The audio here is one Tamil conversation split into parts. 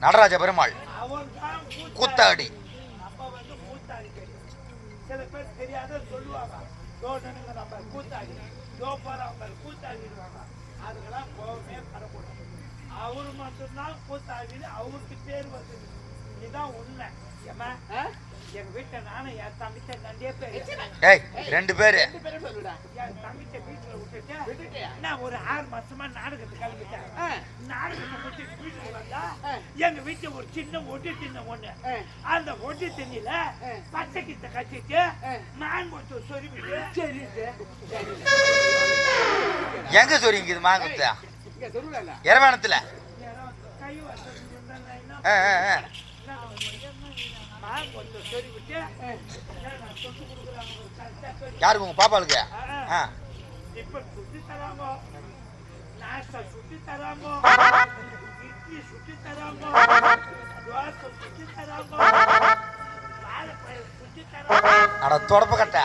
நடராஜ பெருமாள். கூத்தாடி. அவரு மட்டும்தான் கூத்தாடி அவருக்கு பேர் வந்தது. இதுதான் உண்மை ஏம்மா? எங்க வீட்டுல நானும் என் தம்பிச்ச நண்டியே பேர். ஏய் ரெண்டு பேரு. என் தம்பிச்ச வீட்டுல விட்டுட்டு நான் ஒரு ஆறு மாசமா நாடகத்துக்கு கிளம்பிட்டேன். நாடகத்தை விட்டு வீட்டுக்கு வந்தா எங்க வீட்டுல ஒரு சின்ன ஒட்டி தின்ன ஒண்ணு. அந்த ஒட்டி திண்ணில பச்சை கிட்ட கட்டிட்டு மாங்கொத்து சொருவிட்டு. எங்க சொரிங்க இது மாங்குத்த இரவானத்துல கை வசதி ஆ, ஆ, ஆ. யாருக்கு உங்க பாப்பாளுக்கு? ஆ. இப்ப சுத்தி நாஸ்டா சுத்தி இட்லி சுத்தி தோசை சுத்தி அட தொடப்பு கட்ட.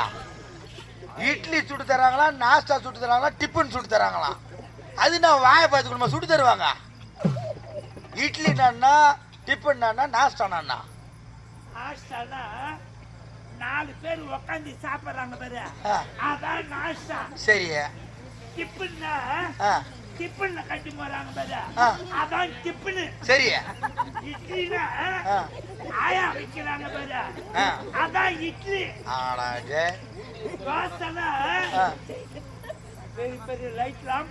இட்லி சுட்டு தராங்களா நாஸ்டா சுட்டு தராங்களா டிஃபன் சுட்டு தராங்களா? அது நான் வாய பார்த்துக்கணுமா சுட்டு தருவாங்க? இட்லி நான்னா டிஃபன் நான்னா நாஸ்டா நான்னா நாஸ்டானா? நாலு பேர் உக்காந்து சாப்பிடுறாங்க பாரு. அதான் நாஸ்டா. சரி. டிப்புன்னா ஆ. டிப்புன்னு கட்டி போறாங்க பாரு. அதான் டிப்புன்னு சரி. இட்லினா ஆயா வைக்கிறாங்க பாரு. அதான் இட்லி. ஆடாடே தோசைனா பெரிய பெரிய லைட்லாம்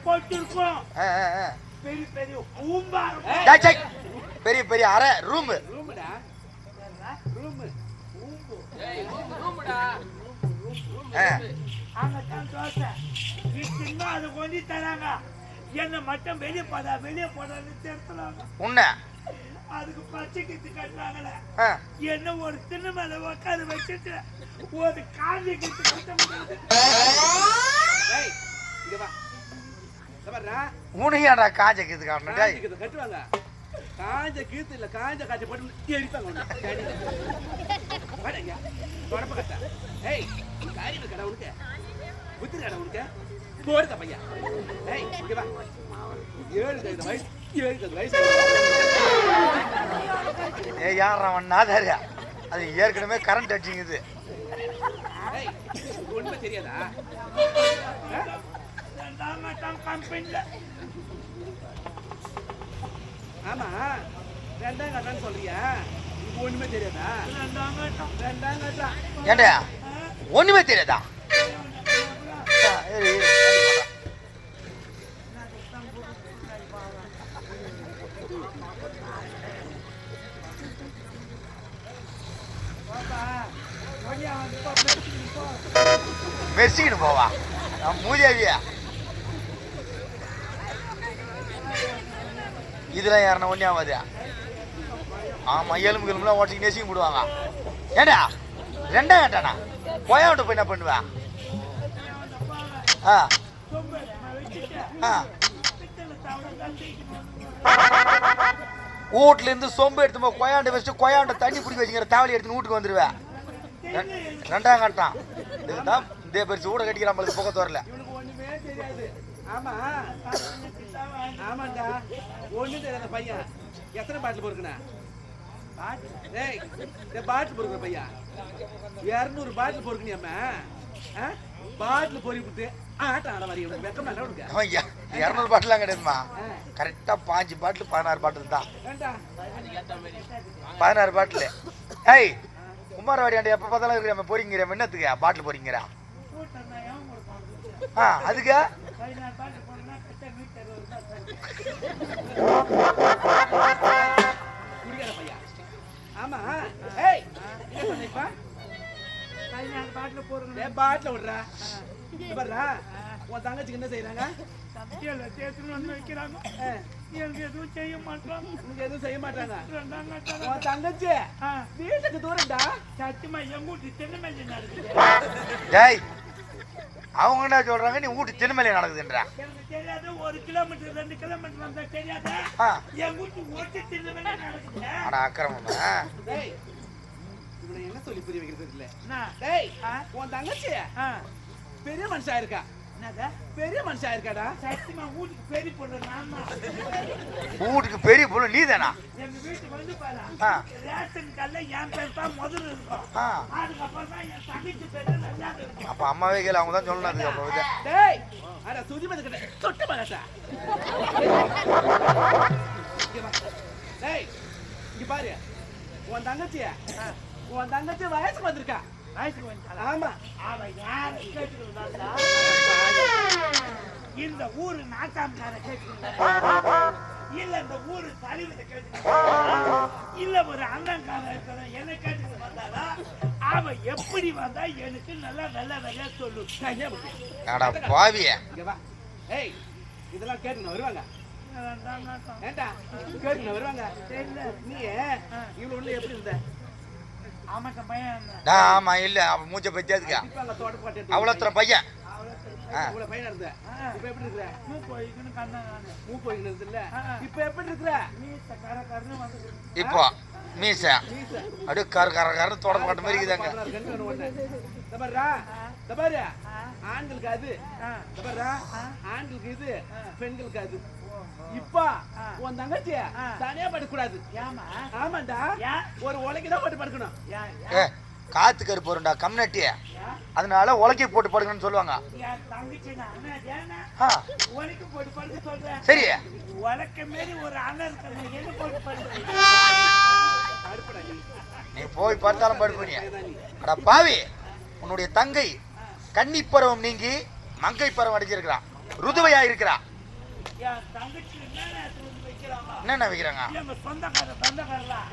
ஆ, ஆ. பெரிய பெரிய ஊம்பா இருக்கும். பெரிய பெரிய அறை ரூமு. ஆ. அங்கதான் தோசை. இட்லின்னா அதை கொண்டு தராங்க. என்ன மட்டும் வெளியே போதா வெளியே போடான்னு திருத்துறாங்க உன்ன? அதுக்கு பச்சை கித்து கட்டுறாங்களே. ஆ. என்ன ஒரு திண்ணு மேல உட்காந்து வச்சுட்டு ஒரு காந்தி கித்து கட்ட முடியாது. உனையாடா காஞ்ச கீது காட்டணும்? டேய். கட்டுவாங்க காஞ்ச கீத்து இல்ல காஞ்ச காய்ச்ச போட்டு எரிப்பாங்க உன்னை. வாடா தொடப்ப கட்ட. ஏய் காரியம் கடை உனக்கு? புத்திர கடை உனக்கு? போடுத பையா ஏய் இங்க வா. ஏழு கழுத வயசு ஏழு கழுத வயசு. ஏய் யார் அவன்? நாதாரியா? அது ஏற்கனவே கரண்ட் அடிச்சிங்குது ஏய் உனக்கு ஒண்ணுமே தெரியாதா? ஆ? கட்டம் ஆமா. ரெண்டாம் கட்டான்னு சொல்றியா? உனக்கு ஒண்ணுமே தெரியாதா? ரெண்டாம் கட்டம் ரெண்டாம் கட்டா ஏண்டா? ஒண்ணுமே தெரியாதா? ஆ, இரு, இரு, தண்ணி போடுறேன். பாப்பா ஒடியா வந்து போ பேசிக்கிட்டு போ மெர்சிக்கிட்டு போவா நான் மூதேவியா இதெல்லாம் யாரா ஒன்றே ஆகாது ஆமா எலும்பு எலும்புலாம் ஓட்டிக்கு நெசிங்க போடுவாங்க. ஏண்டா? ரெண்டா கேட்டானா கோயாவிட்ட போய் என்ன பண்ணுவேன் ஆ. ஆ. வீட்லேருந்து இருந்து சொம்பு எடுத்து போய் கொயாண்டு வச்சுட்டு கொயாண்ட தண்ணி பிடிக்க வச்சுக்கிற தாவலி எடுத்து வீட்டுக்கு வந்துடுவேன் ரெண்டாம் கட்டான் இதுக்கு தான் இதே பெருசு கூட கட்டிக்கிற நம்மளுக்கு பக்கத்து வரல ஆமாண்டா ஒண்ணும் தெரியாத பையன். எத்தனை பாட்டில் பொறுக்குண்ணா ஏய் இந்த பாட்டில் பொறுக்கிற பையன். இரநூறு பாட்டில் பொறுக்குனியாம பாட்டில் பொறி விட்டு ஆட்டம் ஆட வரையும். உனக்கு வெக்கமா என்ன உனக்கு? இ- இரநூறு பாட்டிலாம் கிடையாதுமா கரெக்டாக பாஞ்சு பாட்டில் பதினாறு பாட்டில் தான் பதினாறு பாட்டில். ஏய் குமாரவாடி எப்போ பார்த்தாலும் இருக்கிற பொறிங்கிற என்னத்துக்கு? பாட்டில் பொறிங்கிறா. ஆ அதுக்கு பதினாறு பாட்டு போனா கட்ட மீட்டர் வருதா குடிக்கார பையன் ஆமா. ஏய். என்ன சொன்னீப்பா பதினாறு பாட்டில் போடுங்க ஏன் பாட்டில் விடுறா. இங்க பாருடா. உன் தங்கச்சிக்கு என்ன செய்யறாங்க தேத்துன்னு வந்து வைக்கிறாங்க. எனக்கு எதுவும் செய்ய மாட்டாங்க. உனக்கு எதுவும் செய்ய மாட்டாங்க. உன் தங்கச்சி ஆ. வீட்டுக்கு தூரம்டா. சத்தியமா எங்கூட்டி தென்னமல்லி நடக்குது டேய் அவங்க என்ன சொல்றாங்க? நீ வீட்டு திருமலை நடக்குதுன்றா. தெரியாது ஒரு கிலோமீட்டர் ரெண்டு கிலோமீட்டர் வந்தா தெரியாது? ஆ. எங்கூட்டி ஓட்டு தென்னமல்லி நடக்குது? அட அக்கிரமமா இவனை என்ன சொல்லி புரிய வைக்கிறது இல்ல? டேய்? உன் தங்கச்சி பெரிய மனுஷா இருக்கா? பெரிய மனுஷன் இருக்காடா சத்தியமா வீட்டுக்கு பெரிய பொண்ணு வீட்டுக்கு பெரிய பொண்ணு நீ தானா எங்க வீட்டுக்கு வந்து பாரு. ரேஷன் கல்ல என் பேர் தான் முதல்ல இருக்கும். அதுக்கப்புறம் தான் என் தங்கச்சி பேர் ரெண்டாவது இருக்கும். அப்ப அம்மாவே கேளு அவங்க தான் சொல்லணும் அப்போ டேய் அட சுதிமதி கிட்ட தொட்டு வா. டேய் இங்க பாரு. உன் தங்கச்சி உன் தங்கச்சி வயசுக்கு வந்திருக்கா. வயசுக்கு வந்துட்டாளா? ஆமா அவ யார இந்த ஊரு நாட்டாம்கார கேட்டுக்கிறதா இல்ல இந்த ஊரு தலைவரை கேட்டுக்கிறதா இல்ல ஒரு அண்ணன்கார இருக்கிற என்ன கேட்டுக்கிட்டு வந்தாளா அவ எப்படி வந்தா எனக்கு நல்லா வெள்ள வெள்ள சொல்லு பாவிய. ஏய் இதெல்லாம் கேட்டுன்னு வருவாங்க. ஏண்டா? கேட்டுன்னு வருவாங்க. நீ இவ்வளவு எப்படி இருந்த? ஆமா இல்ல அவ மூச்ச பத்தி அதுக்கா இப்ப அங்க தோட்ட பாட்டு அவ்வளோத்தர பையன். இப்ப மீச கர கரன்னு வந்து இப்போ மீச. மீச. அப்படியே கர கர கர தொட மாட்ட மாதிரி இருக்குதாங்க. ஆண்களுக்கு அது. ஆண்களுக்கு இது பெண்களுக்கு அது. இப்ப உன் தங்கச்சி தனியா படுக்கூடாது ஏமா ஆமாண்டா ஏன் ஒரு உலகி தான் போட்டு படுக்கணும். காத்து கருப்பு வரும்டா கம்யூனிட்டி அதனால உலக்கி போட்டு படுக்கணும்னு சொல்லுவாங்க. சரி. நீ. போய் பார்த்தாலும் நீ. அடா பாவி உன்னுடைய தங்கை கன்னி பருவம் நீங்கி மங்கை பருவம் அடைஞ்சிருக்கிறான். ருதுவையா இருக்கிறா என் தங்கச்சி என்னென்ன எடுத்துட்டு வைக்கிறாங்க? சொந்தக்கார சொந்தக்காரலாம்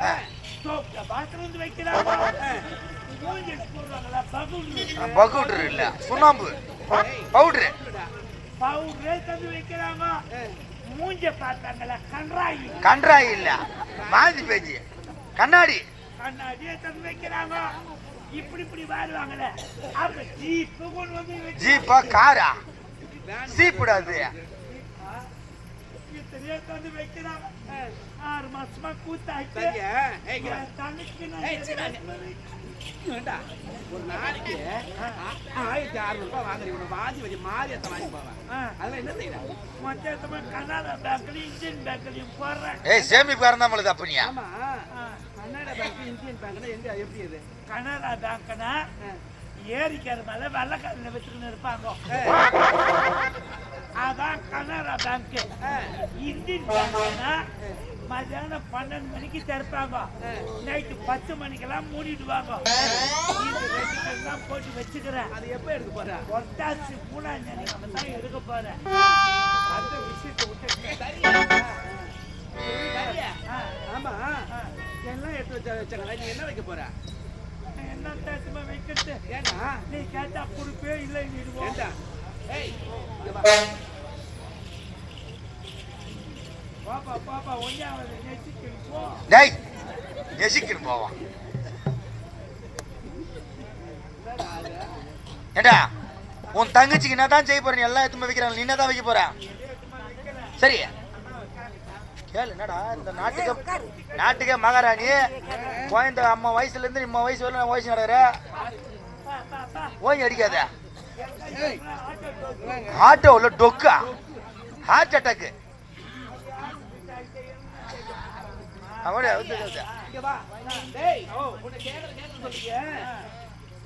பவுடர் இல்ல. சுண்ணாம்பு. பவுடரு. பவுடரே தந்து வைக்கிறாங்க. மூஞ்ச பார்த்தாங்களா கன்றாயி. கன்றாய் இல்ல. மாதி பேஜி கண்ணாடி. கண்ணாடியே தந்து வைக்கிறாங்க. இப்படி இப்படி வாருவாங்களே. அப்ப ஜீப்பு கொண்டு வந்து ஜீப்பா காரா? சீப்பிடாது இத்தனையே தந்து வைக்கிறாங்க ஆறு மாசமா கூத்தாச்சு சரியா? ஏய், இங்க வா. என் தங்கச்சிக்கு நான் ஏய், சீ, ஏண்டா, ஒரு நாளைக்கு ஆ- ஆயிரத்தி அறுநூறு ரூபாய் வாங்குறீங்க உன்னை வாதி வச்சு மாரியத்தை வாங்கி போவேன் ஆ. அதெல்லாம் என்ன செய்யலாம் மொத்தமா கனடா பேங்க்லயும் இந்தியன் பேங்க்லயும் போடுறேன். ஏய் சேமிப்பு நம்மளுது அப்பனியா ஆமா. கன்னட பேங்க் இந்தியன் பேங்க்னா எங்க எப்படி அது கனடா பேங்க்னா ஏரிக்கிற மேல வெள்ளக்காரில் வச்சுக்கின்னு இருப்பாங்க. அதான் கனரா பேங்க் இந்தியன் பேங்க்னா மத்தியானம் பன்னெண்டு மணிக்கு திறப்பாங்க. நைட்டு பத்து மணிக்கெல்லாம் மூடிடுவாங்க. தான் போட்டு வச்சுக்கிறேன். அது எப்போ எடுக்க போற? ஒட்டாசி மூணாஞ்சனி நம்ம தான் எடுக்க போறேன். அந்த விஷயத்தை விட்டு ஆமா. எல்லாம் எடுத்து வச்ச வச்சாங்களா? நீ என்ன வைக்க போற? என்ன வைக்கிறது? ஏண்டா? நீ கேட்டா கொடுப்பே இல்லை நீடுவோம் டேய் நெசிக்கணும் போவா ஏண்டா உன் தங்கச்சிக்கு என்ன தான் செய்ய போற நீ எல்லாம் எடுத்து வைக்கிறாங்க. நீ என்ன தான் வைக்க போற? சரி. கேளு என்னடா இந்த நாட்டுக்கு நாட்டுக்கே மகாராணி. குழந்த அம்மா வயசுல இருந்து இம்மா வயசு வரல வயசு நடக்கிற ஓய் அடிக்காத. ஆட்டோவில் டொக்கா ஹார்ட் அட்டாக்கு அவனே வந்து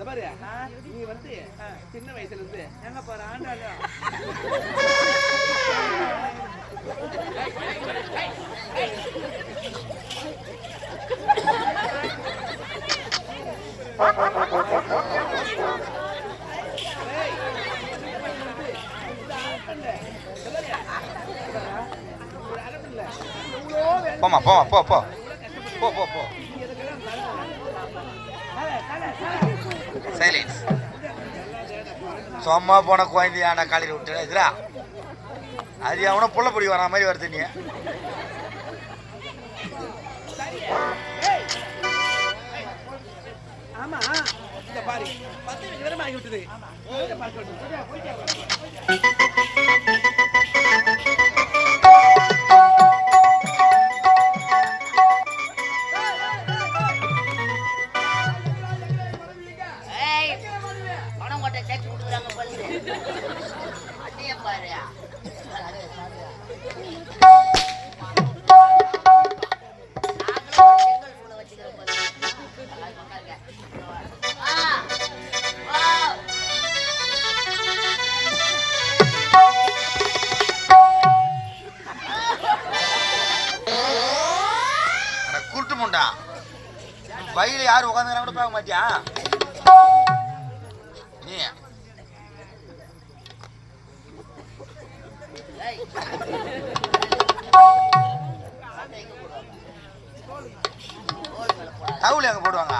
பாரு நீ வந்து சின்ன வயசுல இருந்து எங்க போற ஆண்டாளா சின்ன வயசுல இருந்து இந்த அரப்பண்ட ஒரு அரப்பண்ல எவ்வளோ வேலை போமா போமா போ போ. போ போ போ. சைலன்ஸ் சும்மா போன குழந்தைய குழந்தையான காலையில் விட்டு. இதுரா அது அவனை புள்ள பிடி வரா மாதிரி வருது நீ. ஆமா இந்த பாரு. பத்து நிமிஷம் ஆகி விட்டுது தவுள் போடுவாங்க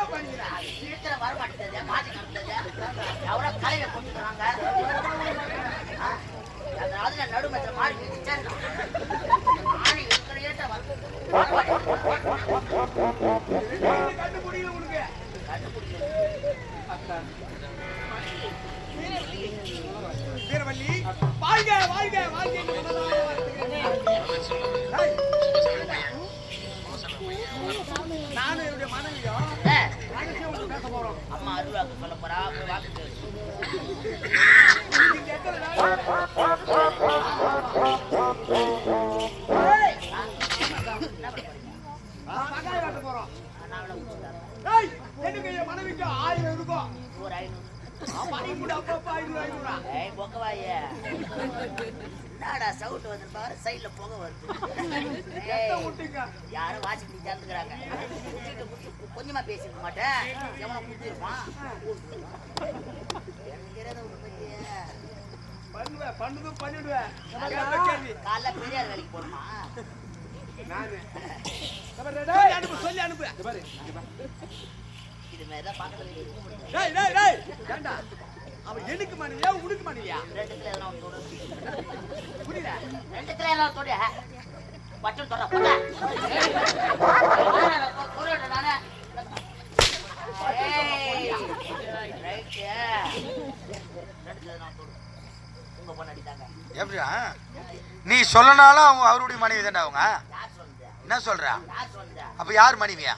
சீக்கிரம் வர மாட்டேங்குது மாற்றி காமிச்சது எவ்வளோ கலையில கொண்டுறாங்க அதனால நான் நடுமத்தில் மாறி விதிச்சேன் நானும் இருக்கிறேன் நானும் என்னுடைய மனைவியும் ஆயிரம் இருக்கும் ஒரு ஐநூறு ஐநூறு ஐநூறு என்னடா சவுண்ட் வந்து பாரு சைடுல புகை வருது. யாரும் வாட்சி பண்ணி கொஞ்சமா பேசிருக்க மாட்டேன். எவனை குத்திருப்பான்? காலைல பெரியார் வேலைக்கு சொல்லி அனுப்பு பாரு. இது மாதிரி தான் அவன் எனக்கு மனைவியா உனக்கு மனைவியா ரெண்டுத்துல எதனா ஒன்று தொடு. புரியல ரெண்டுத்துல எதனா தொடு. பட்டம் தொட போட. தொடு நானே ஏய் ரைட்டு ரெண்டுத்துல எதனா தொடு உங்க பொண்ணாடி தாங்க எப்படியா நீ சொல்லனாலும் அவங்க அவருடைய மனைவி தானே அவங்க. என்ன சொல்றா? அப்ப யார் மனைவியா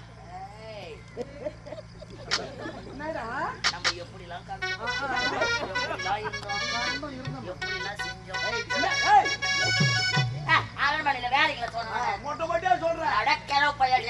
ஏய் என்னடா நம்ம எப்படிலாம் கண்டோம் எப்படிலாம் இருந்தோம் எப்படிலாம் செஞ்சோம் ஏய் ஆ, அரண்மனையில வேலைகளை சொல்றேன் நடக்கிற பையன்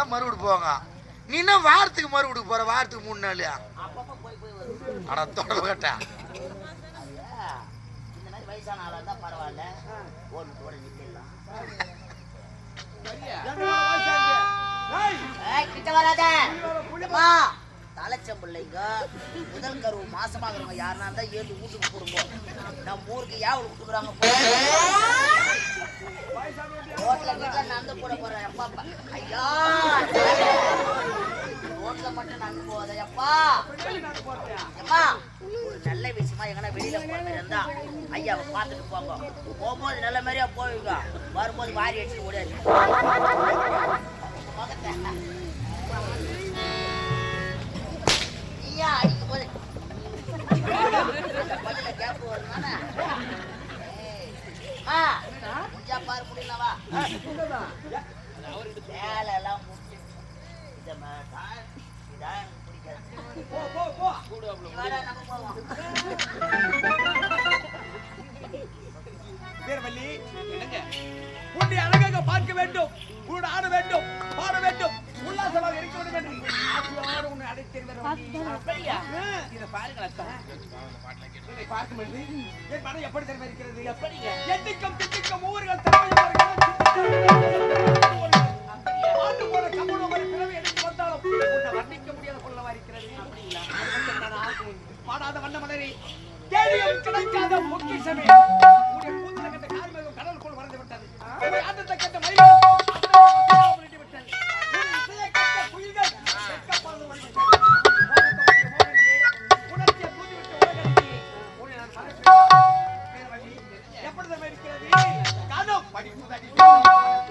ஆனதான் மறு வீடு போவாங்க. நீ என்ன வாரத்துக்கு மறு போற? வாரத்துக்கு மூணு நாள் ஆனா தொடர்பு கேட்டா ஐயா, இந்த மாதிரி வயசான ஆளா இருந்தா பரவாயில்ல ஓடு ஓட நிக்கலாம் கிட்ட வராத. தலைச்சம்பிள்ளைங்க முதல் கருவு மாசமாகறவங்க யாருனா இருந்தா ஏழு வீட்டுக்கு கொடுப்போம் நம்ம ஊருக்கு ஏன் விட்டுக்குறாங்க ரோட்டில் வீட்டுல நடந்து போட போறேன் அப்பா அப்பா. ஐயா ரோட்டில் மட்டும் நடந்து போகாத அப்பா அம்மா ஒரு நல்ல விஷயமா எங்கன்னா வெளியில போற மாதிரி இருந்தா ஐயாவை பார்த்துட்டு போங்க. போகும்போது நல்ல மாதிரியா போவீங்க. வரும்போது வாரி அடிச்சுட்டு ஓடியாரு. முகத்தை. நீயா போது பாரு முடியலவா வேலை எல்லாம் இதான் என்னங்க? உன்னை அழகாக பார்க்க வேண்டும். உன்னோட ஆட வேண்டும். பாட வேண்டும். உல்லாசமாக இருக்க வேண்டும் என்று ஆசையோடு உன்னை அழைத்திருந்தேன் அப்படியா? இதை பாருங்கள் அத்தா. இதை பார்க்கும்போது என் மனம் எப்படி தெரியுமா இருக்கிறது? எப்படிங்க? எட்டுக்கும் திட்டுக்கும் ஊர்கள் தலைமையவர்கள் ஆண்டு போல கமலம் ஒரு பிறவி எடுத்து வந்தாலும் உன்னை வர்ணிக்க முடியாத கொள்ளவா இருக்கிறது. அப்படிங்களா? பாடாத வண்ண மலரி. தேடியும் கிடைக்காத பொக்கிஷமே. உன்னுடைய கூந்தல கண்ட கார்மேகம் கடலுக்குள் விட்டது. கேட்ட Ah,